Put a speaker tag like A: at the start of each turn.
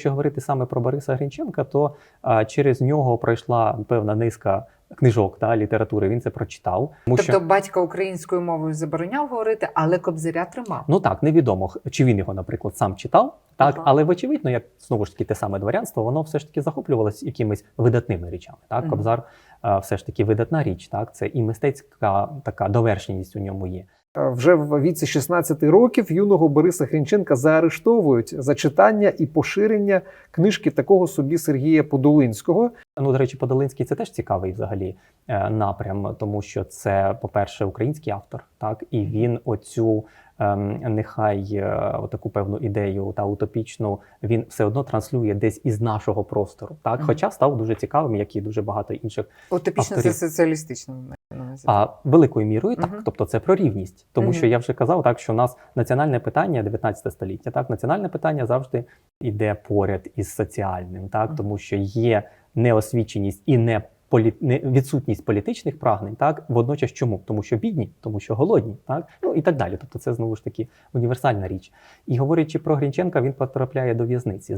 A: якщо говорити саме про Бориса Гринченка, то а, через нього пройшла певна низка книжок та літератури. Він це прочитав. Тому що
B: Тобто батько українською мовою забороняв говорити, але кобзаря тримав.
A: Ну так, невідомо, чи він його, наприклад, сам читав, так,
B: Ага.
A: але вочевидно, як знову ж таки те саме дворянство, воно все ж таки захоплювалося якимись видатними речами. Так,
B: Мгм.
A: Кобзар все ж таки видатна річ, так, це і мистецька така довершеність у ньому є.
C: Е, Вже в віці 16 років юного Бориса Хрінченка заарештовують за читання і поширення книжки такого собі Сергія Подолинського.
A: Ну, до речі, Подолинський це теж цікавий взагалі е, напрям, тому що це, по-перше, український автор, так, і він оцю ем, нехай е, таку певну ідею та утопічну він все одно транслює десь із нашого простору. Так, хоча став дуже цікавим, як і дуже багато інших
B: Утопічно це соціалістично.
A: А великою мірою так,
B: Мгм.
A: тобто це про рівність. Тому
B: Мгм.
A: що я вже казав, так що у нас національне питання 19 століття. Так, національне питання завжди йде поряд із соціальним, так
B: Мгм.
A: тому що є неосвіченість і не полі... не відсутність політичних прагнень, так водночас чому? Тому що бідні, тому що голодні, так ну і так далі. Тобто, це знову ж таки універсальна річ. І говорячи про Грінченка, він потрапляє до в'язниці.